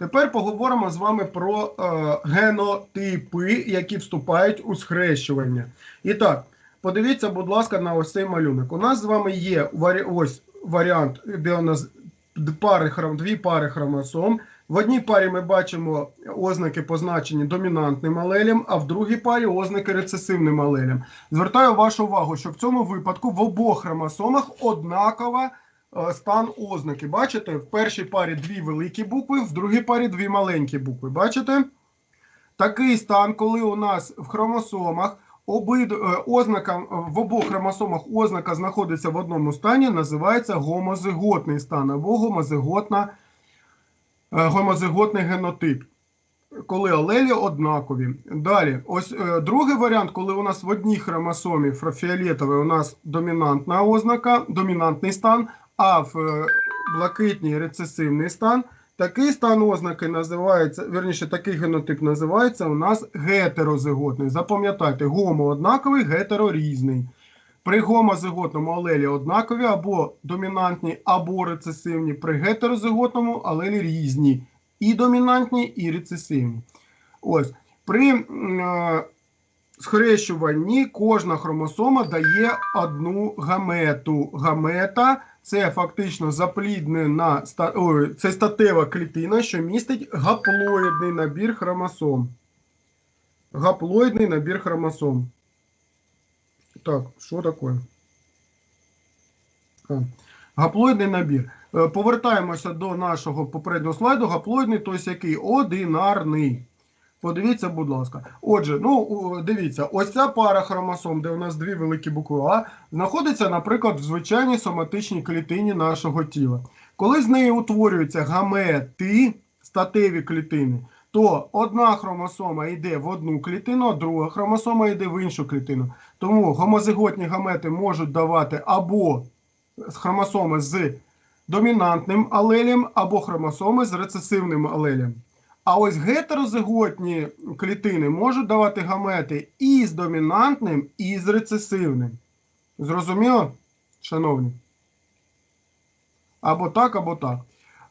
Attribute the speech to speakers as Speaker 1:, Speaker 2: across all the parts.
Speaker 1: Тепер поговоримо з вами про е, генотипи, які вступають у схрещування. І так, подивіться, будь ласка, на ось цей малюнок. У нас з вами є ось варіант, де у нас пари, дві пари хромосом. В одній парі ми бачимо ознаки, позначені домінантним алелем, а в другій парі ознаки рецесивним алелем. Звертаю вашу увагу, що в цьому випадку в обох хромосомах однакова стан ознаки. Бачите, в першій парі дві великі букви, в другій парі дві маленькі букви. Бачите? Такий стан, коли у нас в хромосомах обид... е, ознака е, в обох хромосомах ознака знаходиться в одному стані, називається гомозиготний стан або гомозиготна, е, гомозиготний генотип. Коли алелі однакові. Далі, ось е, другий варіант, коли у нас в одній хромосомі фіолетовій у нас домінантна ознака, домінантний стан, а в е, блакитній рецесивний стан. Такий стан ознаки називається, вірніше, такий генотип називається у нас гетерозиготний. Запам'ятайте, гомо однаковий, гетеро різний. При гомозиготному алелі однакові або домінантні, або рецесивні. При гетерозиготному алелі різні. І домінантні, і рецесивні. Ось. При е, схрещуванні кожна хромосома дає одну гамету. Гамета це фактично запліднена це статева клітина, що містить гаплоїдний набір хромосом. Гаплоїдний набір хромосом. Так, що таке? А, Гаплоїдний набір. Е, Повертаємося до нашого попереднього слайду. Гаплоїдний, тобто який одинарний. Подивіться, будь ласка. Отже, ну дивіться, ось ця пара хромосом, де у нас дві великі букви А, знаходиться, наприклад, в звичайній соматичній клітині нашого тіла. Коли з неї утворюються гамети, статеві клітини, то одна хромосома йде в одну клітину, а друга хромосома йде в іншу клітину. Тому гомозиготні гамети можуть давати або хромосоми з домінантним алелем, або хромосоми з рецесивним алелем. А ось гетерозиготні клітини можуть давати гамети і з домінантним, і з рецесивним. Зрозуміло, шановні? Або так, або так.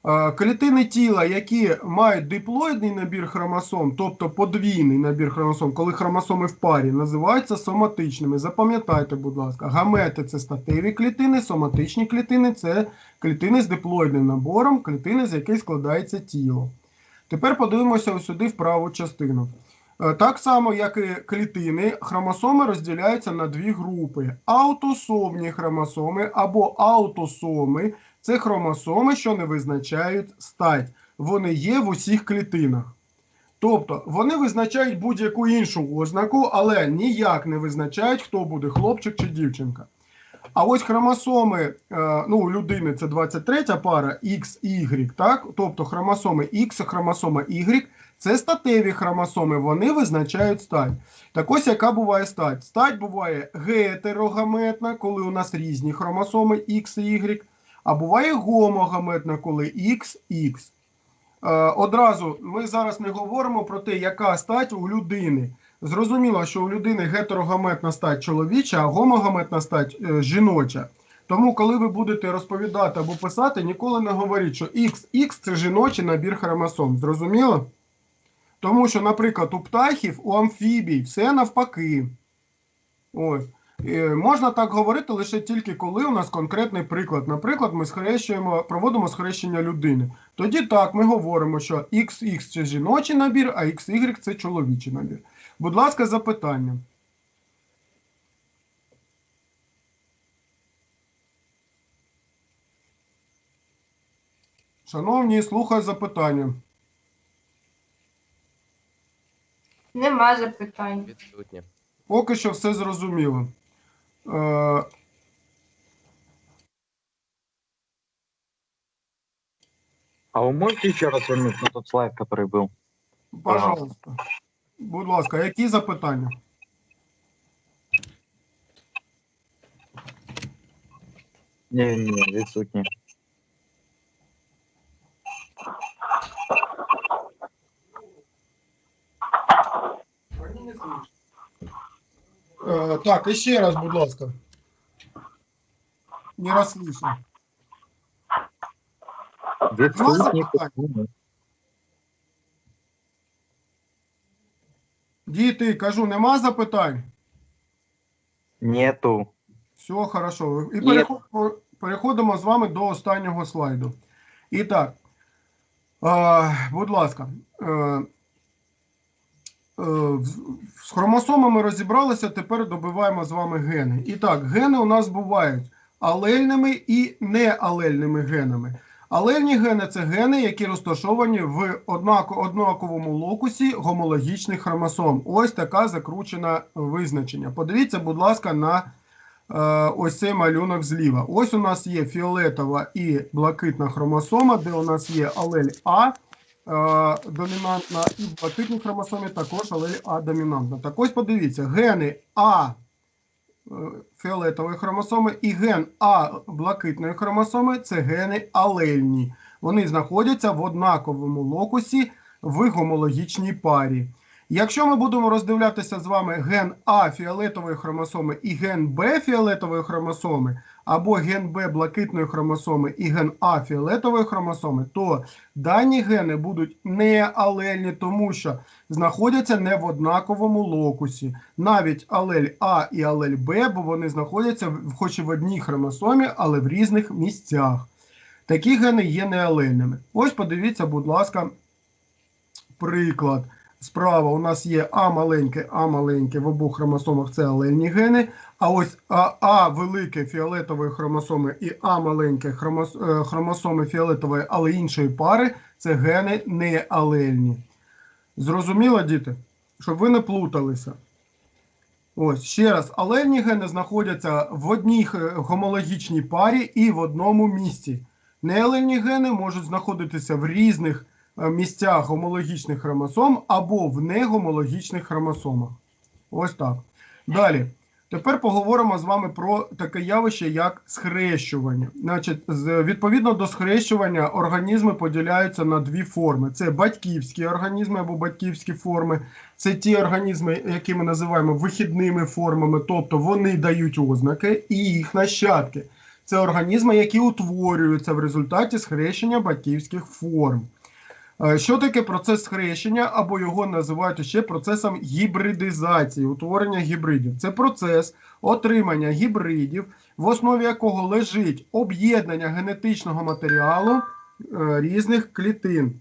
Speaker 1: Е, Клітини тіла, які мають диплоїдний набір хромосом, тобто подвійний набір хромосом, коли хромосоми в парі, називаються соматичними. Запам'ятайте, будь ласка, гамети це статеві клітини, соматичні клітини це клітини з диплоїдним набором, клітини, з яких складається тіло. Тепер подивимося сюди в праву частину. Е, Так само, як і клітини, хромосоми розділяються на дві групи: аутосомні хромосоми або аутосоми це хромосоми, що не визначають стать. Вони є в усіх клітинах. Тобто вони визначають будь-яку іншу ознаку, але ніяк не визначають, хто буде хлопчик чи дівчинка. А ось хромосоми, е, ну, у людини це 23 пара X, Y, так? Тобто хромосоми X, хромосома Y це статеві хромосоми, вони визначають стать. Так ось яка буває стать? Стать буває гетерогаметна, коли у нас різні хромосоми X і Y, а буває гомогаметна, коли X, X. Е, одразу ми зараз не говоримо про те, яка стать у людини. Зрозуміло, що у людини гетерогаметна стать чоловіча, а гомогаметна стать е, жіноча. Тому, коли ви будете розповідати або писати, ніколи не говоріть, що XX це жіночий набір хромосом. Зрозуміло? Тому що, наприклад, у птахів, у амфібій все навпаки. Ось. Е, Можна так говорити лише тільки коли у нас конкретний приклад. Наприклад, ми схрещуємо, проводимо схрещення людини. Тоді так, ми говоримо, що XX це жіночий набір, а XY це чоловічий набір. Будь ласка, запитання. Шановні, слухаю запитання.
Speaker 2: Нема запитань.
Speaker 3: Відсутнє.
Speaker 1: Поки що все зрозуміло. Е,
Speaker 4: А вы можете еще раз вернуть на тот слайд, который был?
Speaker 1: пожалуйста. Будь ласка, які запитання?
Speaker 4: Не, не, відсутні.
Speaker 1: Е, так, і ще раз, будь ласка. Не розслышав.
Speaker 4: Відсутні
Speaker 1: питання?
Speaker 4: питання.
Speaker 1: Діти, кажу, нема запитань?
Speaker 4: Нету.
Speaker 1: Все хорошо. І переходимо, переходимо з вами до останнього слайду. І так, е, будь ласка, е, е, з хромосомами розібралися, тепер добиваємо з вами гени. І так, гени у нас бувають алельними і неалельними генами. Алельні гени це гени, які розташовані в однаковому локусі гомологічних хромосом. Ось така закручена визначення. Подивіться, будь ласка, на е, ось цей малюнок зліва. Ось у нас є фіолетова і блакитна хромосома, де у нас є алель А е, домінантна, і в блакитній хромосомі також алель А домінантна. Так ось подивіться, гени А фіолетової хромосоми і ген А блакитної хромосоми це гени алельні. Вони знаходяться в однаковому локусі в гомологічній парі. Якщо ми будемо роздивлятися з вами ген А фіолетової хромосоми і ген Б фіолетової хромосоми, або ген Б блакитної хромосоми і ген А фіолетової хромосоми, то дані гени будуть не алельні, тому що знаходяться не в однаковому локусі. Навіть алель А і алель Б, бо вони знаходяться хоч і в одній хромосомі, але в різних місцях. Такі гени є неалельними. Ось подивіться, будь ласка, приклад. Справа у нас є А маленьке, А маленьке в обох хромосомах це алельні гени. А ось А, а велике фіолетової хромосоми і А маленьке хромос, е, хромосоми фіолетової, але іншої пари це гени неалельні. Зрозуміло, діти? Щоб ви не плуталися. Ось ще раз, алельні гени знаходяться в одній гомологічній парі і в одному місці. Неалельні гени можуть знаходитися в різних е, місцях гомологічних хромосом або в негомологічних хромосомах. Ось так. Далі. Тепер поговоримо з вами про таке явище, як схрещування. Значить, відповідно до схрещування організми поділяються на дві форми: це батьківські організми або батьківські форми. Це ті організми, які ми називаємо вихідними формами, тобто вони дають ознаки, і їх нащадки. Це організми, які утворюються в результаті схрещення батьківських форм. Е, Що таке процес схрещення, або його називають ще процесом гібридизації, утворення гібридів? Це процес отримання гібридів, в основі якого лежить об'єднання генетичного матеріалу е, різних клітин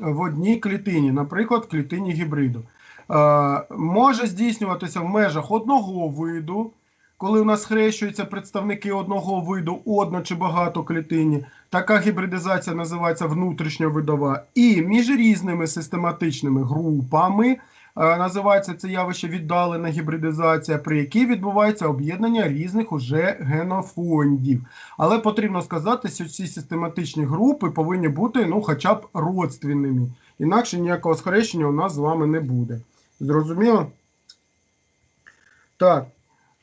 Speaker 1: в одній клітині, наприклад, клітині гібриду. Е, Може здійснюватися в межах одного виду, коли у нас схрещуються представники одного виду, одно чи багато клітині. Така гібридизація називається внутрішньовидова. І між різними систематичними групами е, називається це явище віддалена гібридизація, при якій відбувається об'єднання різних уже генофондів. Але потрібно сказати, що ці систематичні групи повинні бути ну, хоча б родственними. Інакше ніякого схрещення у нас з вами не буде. Зрозуміло? Так.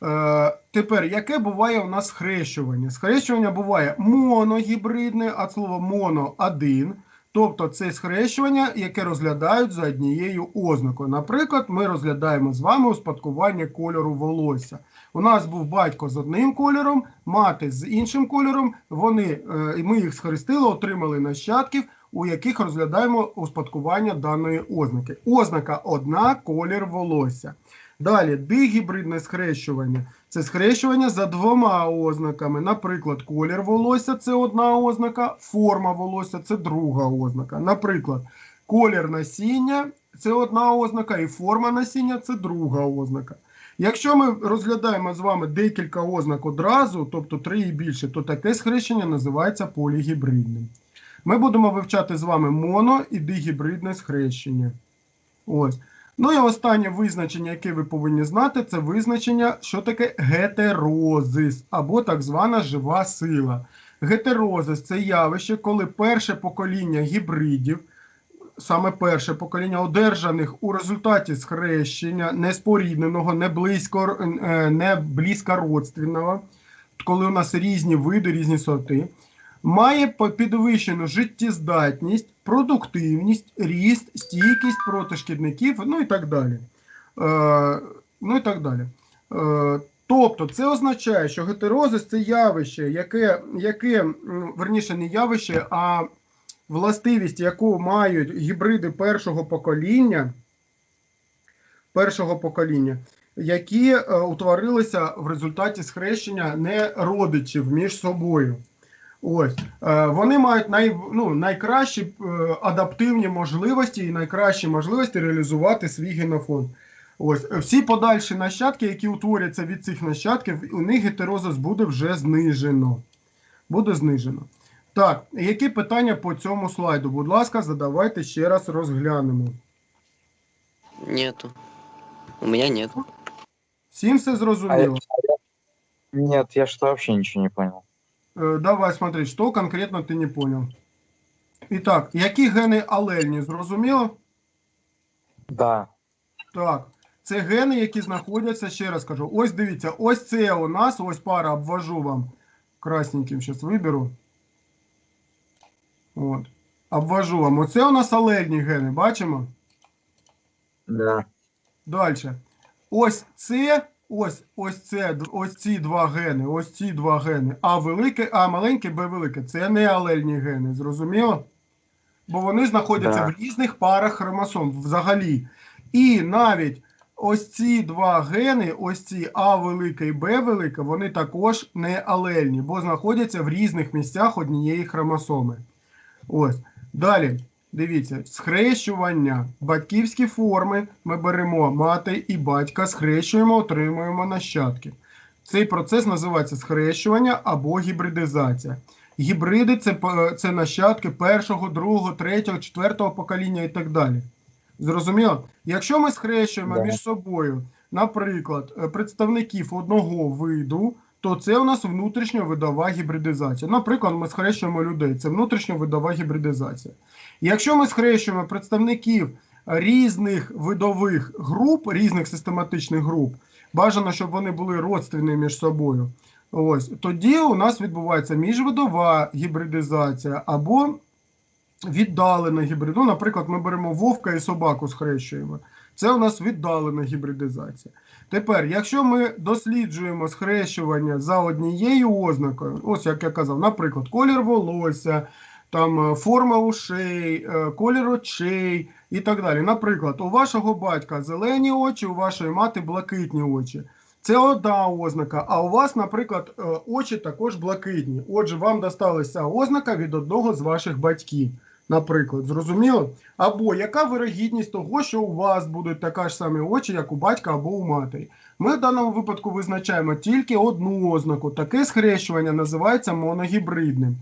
Speaker 1: Е, тепер, яке буває у нас схрещування? Схрещування буває моногібридне, а слово моно один. Тобто це схрещування, яке розглядають за однією ознакою. Наприклад, ми розглядаємо з вами успадкування кольору волосся. У нас був батько з одним кольором, мати з іншим кольором. Вони, е, ми їх схрестили, отримали нащадків, у яких розглядаємо успадкування даної ознаки. Ознака одна колір волосся. Далі, дигібридне схрещування. Це схрещування за двома ознаками. Наприклад, колір волосся це одна ознака, форма волосся це друга ознака. Наприклад, колір насіння це одна ознака, і форма насіння це друга ознака. Якщо ми розглядаємо з вами декілька ознак одразу, тобто три і більше, то таке схрещення називається полігібридним. Ми будемо вивчати з вами моно і дигібридне схрещення. Ось. Ну і останнє визначення, яке ви повинні знати, це визначення, що таке гетерозис або так звана жива сила. Гетерозис це явище, коли перше покоління гібридів, саме перше покоління одержаних у результаті схрещення неспорідненого, не близько, е, не близькородственного, коли у нас різні види, різні сорти, має підвищену життєздатність, продуктивність, ріст, стійкість проти шкідників, ну і так далі. Е, ну і так далі. Е, тобто, це означає, що гетерозис це явище, яке, яке верніше, не явище, а властивість, яку мають гібриди першого покоління, першого покоління, які е, утворилися в результаті схрещення не родичів між собою. Ось е, вони мають най, ну, найкращі е, адаптивні можливості і найкращі можливості реалізувати свій генофонд. Ось всі подальші нащадки, які утворяться від цих нащадків, у них гетерозис буде вже знижено. Буде знижено. Так, які питання по цьому слайду? Будь ласка, задавайте ще раз розглянемо.
Speaker 3: Нету. У меня нет.
Speaker 1: Всім все
Speaker 4: А я-
Speaker 1: зрозуміло.
Speaker 4: Нет, я что вообще ничего не понял.
Speaker 1: Э, Давай смотри, що конкретно ти не понял. І так, які гени алельні, зрозуміло?
Speaker 4: Да.
Speaker 1: Так, це гени, які знаходяться, ще раз кажу. Ось дивіться, ось це у нас, ось пара, обвожу вам красненьким, зараз виберу. От. Обвожу вам. Оце у нас алельні гени, бачимо?
Speaker 4: Да.
Speaker 1: Далі. Ось це, ось, ось це, ось ці два гени, ось ці два гени. А велике, а маленьке, Б велике. Це не алельні гени, зрозуміло? Бо вони знаходяться
Speaker 4: Да.
Speaker 1: в різних парах хромосом взагалі. І навіть ось ці два гени, ось ці А велике і Б велике, вони також не алельні, бо знаходяться в різних місцях однієї хромосоми. Ось. Далі. Дивіться, схрещування. Батьківські форми ми беремо мати і батька, схрещуємо, отримуємо нащадки. Цей процес називається схрещування або гібридизація. Гібриди це, це нащадки першого, другого, третього, четвертого покоління і так далі. Зрозуміло? Якщо ми схрещуємо
Speaker 4: Да.
Speaker 1: між собою, наприклад, е, представників одного виду, то це у нас внутрішньовидова гібридизація. Наприклад, ми схрещуємо людей, це внутрішньовидова гібридизація. Якщо ми схрещуємо представників різних видових груп, різних систематичних груп, бажано, щоб вони були родственні між собою. Ось тоді у нас відбувається міжвидова гібридизація або віддалена гібрид. Ну, наприклад, ми беремо вовка і собаку схрещуємо. Це у нас віддалена гібридизація. Тепер, якщо ми досліджуємо схрещування за однією ознакою, ось як я казав, наприклад, колір волосся, там е, форма ушей, е, колір очей і так далі. Наприклад, у вашого батька зелені очі, у вашої мати блакитні очі. Це одна ознака, а у вас, наприклад, е, очі також блакитні. Отже, вам досталася ознака від одного з ваших батьків. Наприклад, зрозуміло? Або яка вирогідність того, що у вас будуть така ж самі очі, як у батька або у матері? Ми в даному випадку визначаємо тільки одну ознаку. Таке схрещування називається моногібридним.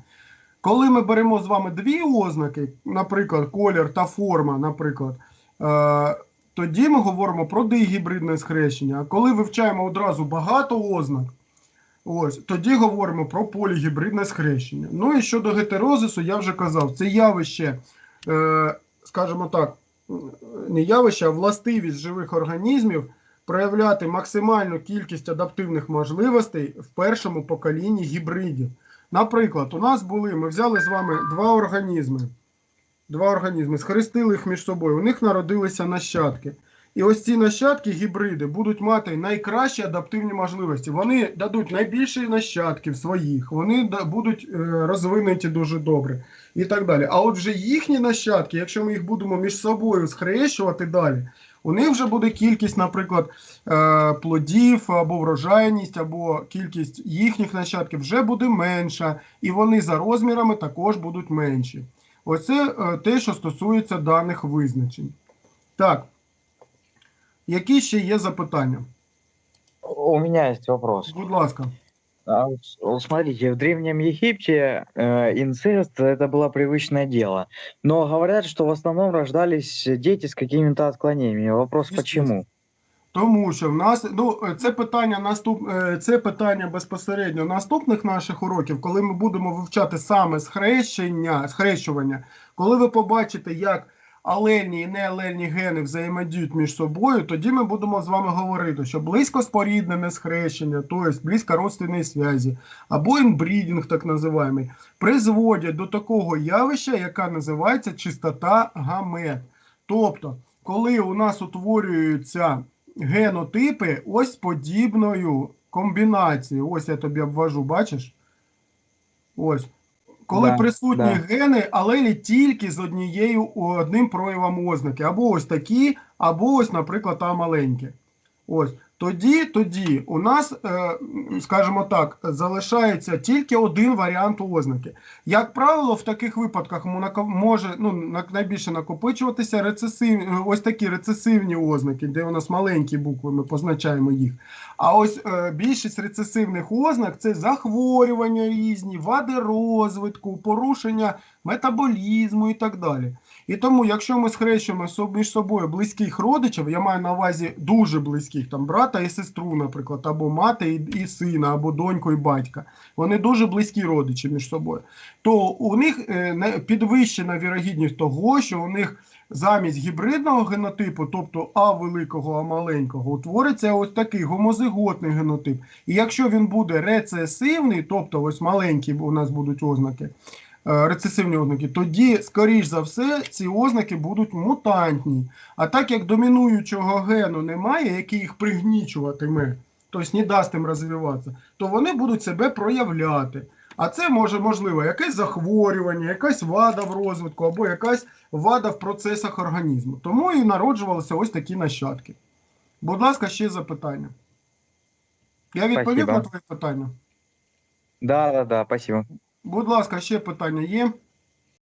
Speaker 1: Коли ми беремо з вами дві ознаки, наприклад, колір та форма, наприклад, е, тоді ми говоримо про дигібридне схрещення. А коли вивчаємо одразу багато ознак, ось, тоді говоримо про полігібридне схрещення. Ну і щодо гетерозису, я вже казав, це явище, е, скажімо так, не явище, а властивість живих організмів проявляти максимальну кількість адаптивних можливостей в першому поколінні гібридів. Наприклад, у нас були, ми взяли з вами два організми. Два організми, схрестили їх між собою, у них народилися нащадки. І ось ці нащадки, гібриди, будуть мати найкращі адаптивні можливості. Вони дадуть найбільше нащадків своїх, вони будуть е, розвинуті дуже добре і так далі. А от вже їхні нащадки, якщо ми їх будемо між собою схрещувати далі, у них вже буде кількість, наприклад, е, плодів або врожайність, або кількість їхніх нащадків вже буде менша, і вони за розмірами також будуть менші. Оце е, те, що стосується даних визначень. Так. Які ще є запитання?
Speaker 4: У меня есть вопрос.
Speaker 1: Будь ласка.
Speaker 4: А вот, вот смотрите, в Древнем Египте э, инцест это было привычное дело. Но говорят, что в основном рождались дети с какими-то отклонениями. Вопрос почему?
Speaker 1: Тому що в нас ну е, це питання наступ е, це питання безпосередньо наступних наших уроків, коли ми будемо вивчати саме схрещення, схрещування, коли ви побачите, як алельні і неалельні гени взаємодіють між собою, тоді ми будемо з вами говорити, що близько споріднене схрещення, тобто близько родственної зв'язі, або інбрідінг, так називаємо, призводять до такого явища, яка називається чистота гамет. Тобто, коли у нас утворюються генотипи ось подібною комбінацією. Ось я тобі обвожу, бачиш? Ось. Коли
Speaker 4: Да,
Speaker 1: присутні
Speaker 4: да.
Speaker 1: гени, алелі тільки з однією одним проявом ознаки. Або ось такі, або ось, наприклад, там маленькі. Ось. Тоді, тоді у нас, е, скажімо так, залишається тільки один варіант ознаки. Як правило, в таких випадках може ну, найбільше накопичуватися рецесив, ось такі рецесивні ознаки, де у нас маленькі букви, ми позначаємо їх. А ось е, більшість рецесивних ознак це захворювання різні, вади розвитку, порушення метаболізму і так далі. І тому, якщо ми схрещуємо між собою близьких родичів, я маю на увазі дуже близьких, там брата і сестру, наприклад, або мати і, і сина, або доньку і батька, вони дуже близькі родичі між собою, то у них е, підвищена вірогідність того, що у них замість гібридного генотипу, тобто А великого, А маленького, утвориться ось такий гомозиготний генотип. І якщо він буде рецесивний, тобто ось маленькі у нас будуть ознаки, рецесивні ознаки, тоді, скоріш за все, ці ознаки будуть мутантні. А так як домінуючого гену немає, який їх пригнічуватиме, тобто не дасть їм розвиватися, то вони будуть себе проявляти. А це може можливо якесь захворювання, якась вада в розвитку або якась вада в процесах організму. Тому і народжувалися ось такі нащадки. Будь ласка, ще запитання. Я відповів
Speaker 4: Спасибо.
Speaker 1: на твоє питання.
Speaker 4: Да, да, да, спасибо.
Speaker 1: Будь ласка, ще питання є.